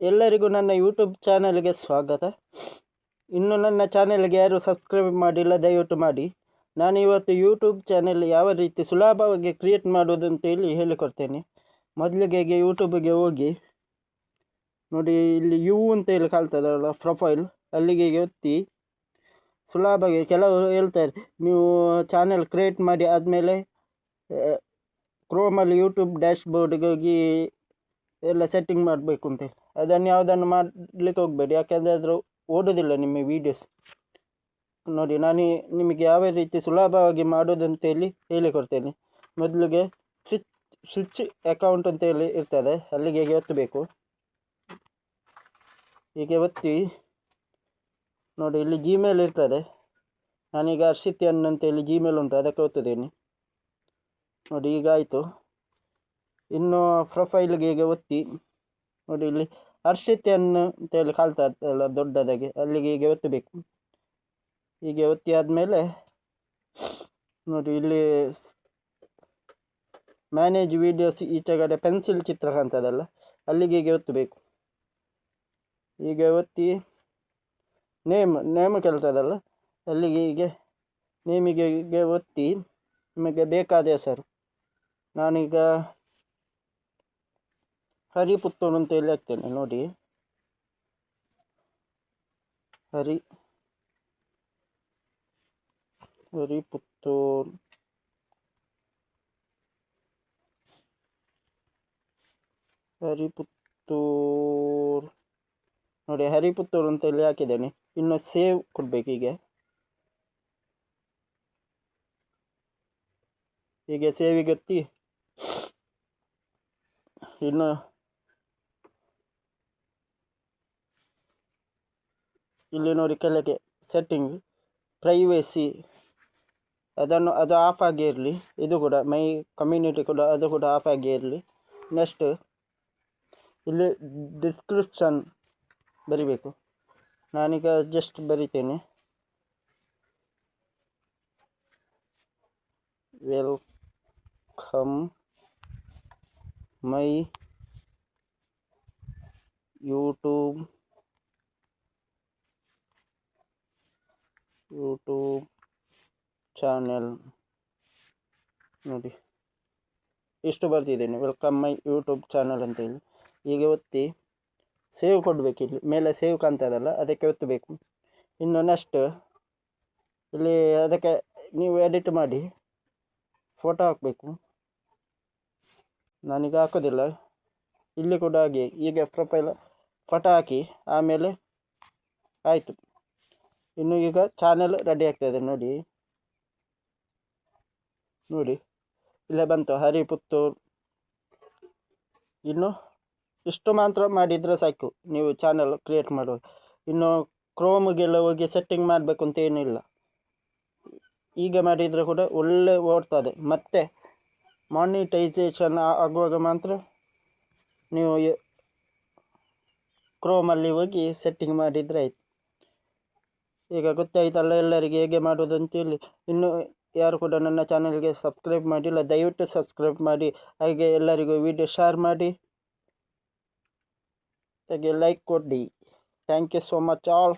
ಎಲ್ಲರಿಗೂ ನನ್ನ ಯೂಟ್ಯೂಬ್ ಚಾನಲ್ಗೆ ಸ್ವಾಗತ. ಇನ್ನು ನನ್ನ ಚಾನೆಲ್ಗೆ ಯಾರು ಸಬ್ಸ್ಕ್ರೈಬ್ ಮಾಡಿಲ್ಲ, ದಯವಿಟ್ಟು ಮಾಡಿ. ನಾನು ಇವತ್ತು ಯೂಟ್ಯೂಬ್ ಚಾನೆಲ್ ಯಾವ ರೀತಿ ಸುಲಭವಾಗಿ ಕ್ರಿಯೇಟ್ ಮಾಡೋದು ಅಂತೇಳಿ ಹೇಳಿಕೊಡ್ತೇನೆ. ಮೊದಲಿಗೆ ಯೂಟ್ಯೂಬಿಗೆ ಹೋಗಿ, ನೋಡಿ ಇಲ್ಲಿ ಯು ಅಂತೇಳಿ ಕಾಲ್ತದಲ್ಲ ಪ್ರೊಫೈಲ್ ಅಲ್ಲಿಗೆ ಒತ್ತಿ, ಸುಲಭವಾಗಿ ಕೆಲವರು ಹೇಳ್ತಾರೆ, ನೀವು ಚಾನೆಲ್ ಕ್ರಿಯೇಟ್ ಮಾಡಿ ಆದಮೇಲೆ ಕ್ರೋಮಲ್ಲಿ ಯೂಟ್ಯೂಬ್ ಡ್ಯಾಶ್ ಹೋಗಿ ಎಲ್ಲ ಸೆಟ್ಟಿಂಗ್ ಮಾಡಬೇಕು ಅಂತೇಳಿ ಅದನ್ನು ಯಾವುದನ್ನು ಮಾಡಲಿಕ್ಕೆ ಹೋಗಬೇಡಿ. ಯಾಕೆಂದರೆ ಅದರ ಓಡೋದಿಲ್ಲ ನಿಮ್ಮ ವೀಡಿಯೋಸ್ ನೋಡಿ, ನಾನು ನಿಮಗೆ ಯಾವ ರೀತಿ ಸುಲಭವಾಗಿ ಮಾಡೋದು ಅಂತೇಳಿ ಹೇಳಿಕೊಡ್ತೇನೆ. ಮೊದಲಿಗೆ ಸ್ವಿಚ್ ಸ್ವಿಚ್ ಅಕೌಂಟ್ ಅಂತೇಳಿ ಇರ್ತದೆ. ಅಲ್ಲಿಗೆ ಹೇಗೆ ಒತ್ತಬೇಕು? ಹೀಗೆ ಒತ್ತಿ. ನೋಡಿ, ಇಲ್ಲಿ ಜಿಮೇಲ್ ಇರ್ತದೆ. ನಾನೀಗ ಹರ್ಷಿತ್ ಅನ್ ಅಂತೇಳಿ ಜಿಮೇಲ್ ಉಂಟು. ಅದಕ್ಕೆ ಒತ್ತಿದ್ದೇನೆ ನೋಡಿ, ಈಗ ಆಯಿತು. ಇನ್ನು ಪ್ರೊಫೈಲ್ಗೆ ಹೀಗೆ ಒತ್ತಿ. ನೋಡಿ ಇಲ್ಲಿ ಹರ್ಷಿತ್ ಅನ್ನು ಅಂತೇಳಿ ಕಾಲ್ತಲ್ಲ ದೊಡ್ಡದಾಗಿ. ಅಲ್ಲಿಗೆ ಹೀಗೆ ಒತ್ತಬೇಕು ಹೀಗೆ ಒತ್ತಿ ಆದಮೇಲೆ ನೋಡಿ ಇಲ್ಲಿ ಮ್ಯಾನೇಜ್ ವೀಡಿಯೋಸ್ ಈಚೆಗಡೆ ಪೆನ್ಸಿಲ್ ಚಿತ್ರ ಕಾಣ್ತದಲ್ಲ, ಅಲ್ಲಿಗೆ ಹೀಗೆ ಒತ್ತಬೇಕು ಹೀಗೆ ಒತ್ತಿ ನೇಮ್ ನೇಮ್ ಕೇಳ್ತದಲ್ಲ, ಅಲ್ಲಿಗೆ ಹೀಗೆ ನೇಮಿಗೆ ಒತ್ತಿ ನಿಮಗೆ ಬೇಕಾದ ಹೆಸರು. ನಾನೀಗ ಹರಿಪುತ್ತೂರು ಅಂತ ಹೇಳಿ ಹಾಕ್ತೇನೆ ನೋಡಿ. ಹರಿ ಹರಿಪುತ್ತೂರು ಹರಿಪುತ್ತೂರು ನೋಡಿ ಹರಿಪುತ್ತೂರು ಅಂತ ಹೇಳಿ ಹಾಕಿದ್ದೇನೆ. ಇನ್ನು ಸೇವ್ ಕೊಡಬೇಕು ಹೀಗೆ. ಹೀಗೆ ಸೇವಿಗೆ ಒತ್ತಿ ಇನ್ನು ಇಲ್ಲಿ ನೋಡಿ ಕೆಳಗೆ ಸೆಟ್ಟಿಂಗ್ ಪ್ರೈವೇಸಿ ಅದನ್ನು ಅದು ಆಫ್ ಆಗಿ ಇರಲಿ. ಇದು ಕೂಡ ಮೈ ಕಮ್ಯುನಿಟಿ ಕೂಡ ಅದು ಕೂಡ ಆಫ್ ಆಗಿ ಇರಲಿ. ನೆಕ್ಸ್ಟ್ ಇಲ್ಲಿ ಡಿಸ್ಕ್ರಿಪ್ಷನ್ ಬರಿಬೇಕು. ನಾನೀಗ just ಬರಿತೇನೆ. Welcome my YouTube YouTube channel ನೋಡಿ. ಇಷ್ಟು ಬರ್ತಿದ್ದೇನೆ ವೆಲ್ಕಮ್ ಮೈ ಯೂಟ್ಯೂಬ್ ಚಾನಲ್ ಅಂತೇಳಿ. ಈಗ ಒತ್ತಿ. ಸೇವ್ ಕೊಡಬೇಕು ಇಲ್ಲಿ ಮೇಲೆ ಸೇವ್ ಕಾಣ್ತದಲ್ಲ ಅದಕ್ಕೆ ಒತ್ತಬೇಕು. ಇನ್ನು ನೆಕ್ಸ್ಟ್ ಇಲ್ಲಿ ಅದಕ್ಕೆ ನೀವು ಎಡಿಟ್ ಮಾಡಿ. ಫೋಟೋ ಹಾಕಬೇಕು. ನಾನೀಗ ಹಾಕೋದಿಲ್ಲ. ಇಲ್ಲಿ ಕೂಡ ಹಾಗೆ. ಈಗ ಪ್ರೊಫೈಲ್ ಫೋಟೋ ಹಾಕಿ. ಆಮೇಲೆ ಆಯಿತು. ಇನ್ನು ಈಗ ಚಾನೆಲ್ ರೆಡಿ ಆಗ್ತಾಯಿದೆ ನೋಡಿ. ನೋಡಿ. ಇಲ್ಲೇ ಬಂತು, ಹರಿಪುತ್ತೂರು. ಇನ್ನು ಇಷ್ಟು ಮಾತ್ರ ಮಾಡಿದರೆ ಸಾಕು, ನೀವು ಚಾನಲ್ ಕ್ರಿಯೇಟ್ ಮಾಡುವ ಇನ್ನು ಕ್ರೋಮ್ಗೆಲ್ಲ ಹೋಗಿ ಸೆಟ್ಟಿಂಗ್ ಮಾಡಬೇಕು ಅಂತ ಏನಿಲ್ಲ ಈಗ ಮಾಡಿದರೆ ಕೂಡ ಒಳ್ಳೆ ಓಡ್ತದೆ. ಮತ್ತು ಮಾನಿಟೈಸೇಷನ್ ಆಗುವಾಗ ಮಾತ್ರ ನೀವು ಕ್ರೋಮಲ್ಲಿ ಹೋಗಿ ಸೆಟ್ಟಿಂಗ್ ಮಾಡಿದರೆ ಆಯಿತು. ಈಗ ಗೊತ್ತಾಯಿತಲ್ಲ ಎಲ್ಲರಿಗೆ ಹೇಗೆ ಮಾಡೋದು ಅಂತೇಳಿ. ಇನ್ನು ಯಾರು ಕೂಡ ನನ್ನ ಚಾನಲ್ಗೆ ಸಬ್ಸ್ಕ್ರೈಬ್ ಮಾಡಿಲ್ಲ, ದಯವಿಟ್ಟು ಸಬ್ಸ್ಕ್ರೈಬ್ ಮಾಡಿ. ಹಾಗೆ ಎಲ್ಲರಿಗೂ ವಿಡಿಯೋ ಶೇರ್ ಮಾಡಿ. ಹಾಗೆ ಲೈಕ್ ಕೊಡಿ. Thank you so much all.